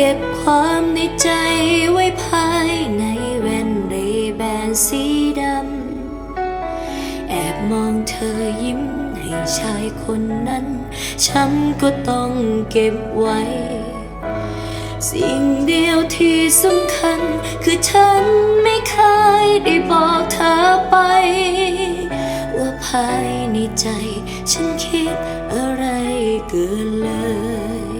ก็บความในใจไว้ภายในแว่นเรแบนสีดำ แอบมองเธอยิ้มให้ชายคนนั้น ฉันก็ต้องเก็บไว้ สิ่งเดียวที่สำคัญ คือฉันไม่เคยได้บอกเธอไป ว่าภายในใจ ฉันคิดอะไรเกินเลย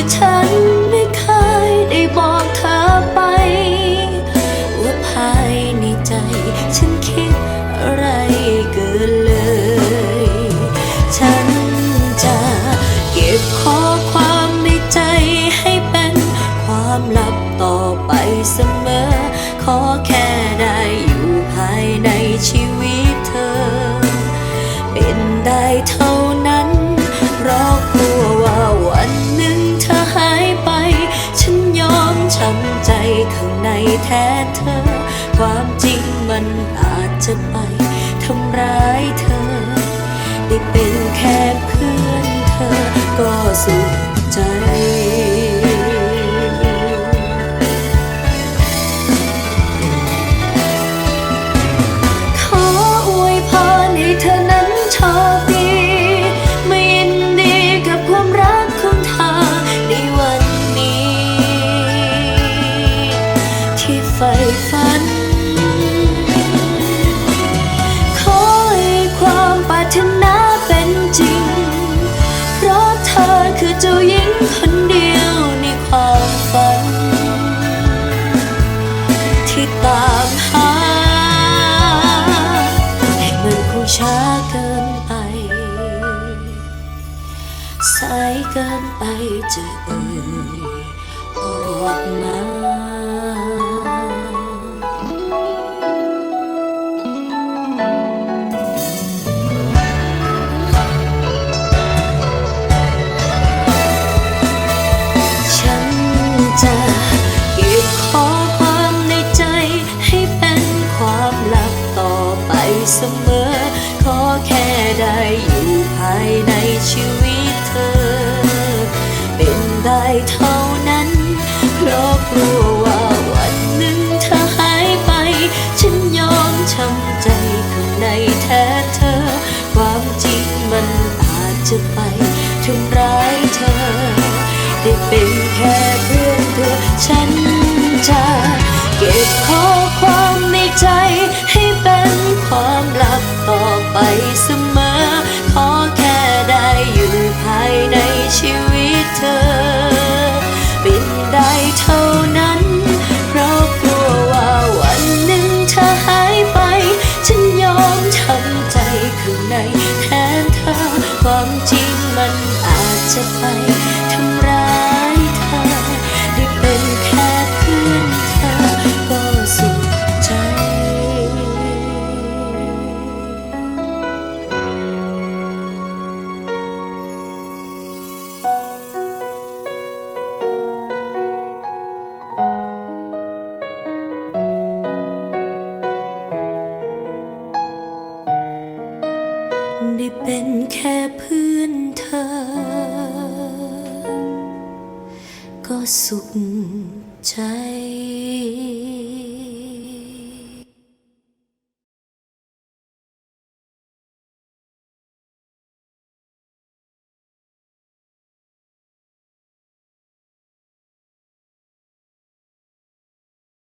คือฉันไม่เคยได้บอกเธอไป ว่าภายในใจ ฉันคิดอะไรเกินเลย ฉันจะเก็บข้อความในใจให้เป็นความลับต่อไปเสมอ ขอแค่ได้อยู่ภายในชีวิตเธอ เป็นได้เท่ แค่เพื่อนเธอก็สุขใจ คนเดียวในความฝัน ที่ตามหาแต่มันคงช้าเกินไป สายเกินไปจะเอ่ยออกมา ทนเธอ ความจริงมันอาจจะไปทำร้ายเธอ ได้เป็นแค่ ข้ สุขใจ